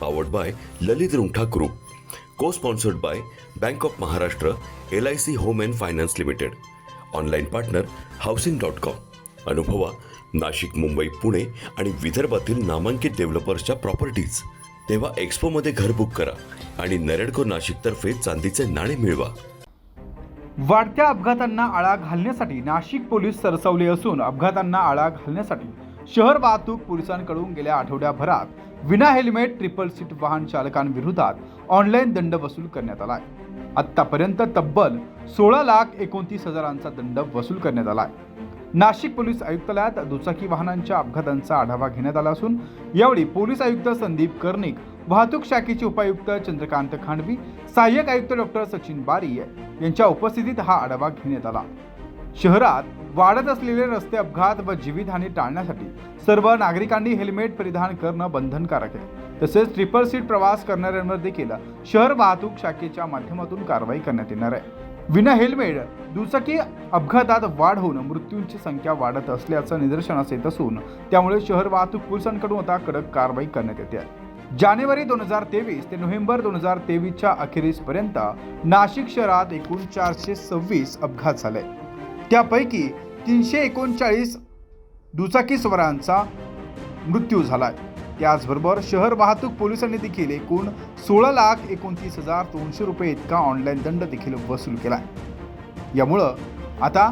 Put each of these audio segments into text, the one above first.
powered by Lalit Rungta group cosponsored by bank of Maharashtra L I C home and finance limited online partner housing dot com अनुभवा नाशिक मुंबई पुणे आणि विदर्भातील नामांकित डेव्हलपर्सच्या properties तेव्हा एक्सपोमध्ये घर book करा आणि नरेडको नाशिकतर्फे चांदीचे नाणे मिळवा. वाढत्या अपघातांना आळा घालण्यासाठी नाशिक पोलीस सरसावले असून अपघातांना आळा घालण्यासाठी शहर वाहतूक पोलिसांकडून गेल्या आठवड्याभरात विना हेल्मेट ट्रिपल सीट वाहन चालकांविरोधात ऑनलाईन दंड वसूल करण्यात आलाय. आत्तापर्यंत तब्बल सोळा लाख एकोणतीस हजारांचा दंड वसूल करण्यात आलाय. नाशिक पोलीस आयुक्तालयात दुचाकी वाहनांच्या अपघातांचा आढावा घेण्यात आला असून यावेळी पोलीस आयुक्त संदीप कर्णिक वाहतूक शाखेचे उपायुक्त चंद्रकांत खांडवी सहाय्यक आयुक्त डॉक्टर सचिन बारी यांच्या उपस्थितीत हा आढावा घेण्यात आला. शहरात वाढत असलेले रस्ते अपघात व जीवितहानी टाळण्यासाठी सर्व नागरिकांनी हेल्मेट परिधान करणं बंधनकारक आहे. तसेच ट्रिपल सीट प्रवास करणाऱ्यांवर देखील शहर वाहतूक शाखेच्या माध्यमातून कारवाई करण्यात येणार आहे. विना हेल्मेट दुचाकी अपघातात वाढ होऊन मृत्यूंची संख्या वाढत असल्याचं निदर्शनास येत असून त्यामुळे शहर वाहतूक पोलिसांकडून आता कडक कारवाई करण्यात येते. आहे जानेवारी दोन हजार तेवीस ते नोव्हेंबर दोन हजार तेवीसच्या अखेरीसपर्यंत नाशिक शहरात एकूण चारशे सव्वीस अपघात झाले. त्यापैकी तीनशे एकोणचाळीस दुचाकीस्वरांचा मृत्यू झालाय. त्याचबरोबर शहर वाहतूक पोलिसांनी देखील एकूण सोळा लाख एकोणतीस हजार दोनशे रुपये इतका ऑनलाईन दंड देखील वसूल केलाय. यामुळं आता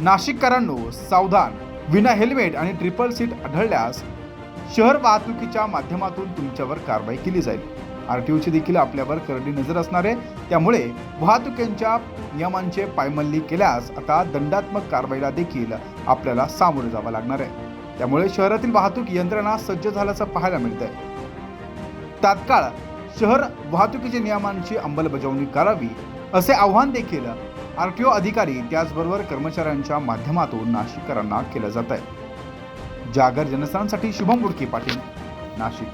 नाशिककरांनो सावधान विना हेल्मेट आणि ट्रिपल सीट आढळल्यास शहर वाहतुकीच्या माध्यमातून तुमच्यावर कारवाई केली जाईल. आर टी ओची देखील आपल्यावर करडी नजर असणार आहे. त्यामुळे वाहतुकीच्या नियमांचे पायमल्ली केल्यास आता दंडात्मक कारवाईला देखील आपल्याला सामोरे जावं लागणार आहे. त्यामुळे शहरातील वाहतूक यंत्रणा सज्ज झाल्याचं पाहायला मिळत आहे तात्काळ शहर वाहतुकीच्या नियमांची अंमलबजावणी करावी असे आव्हान देखील आर टी ओ अधिकारी त्याचबरोबर कर्मचाऱ्यांच्या माध्यमातून नाशिककरांना केलं जात आहे जागर जनस्थानसाठी शुभम गुडके पाटील नाशिक.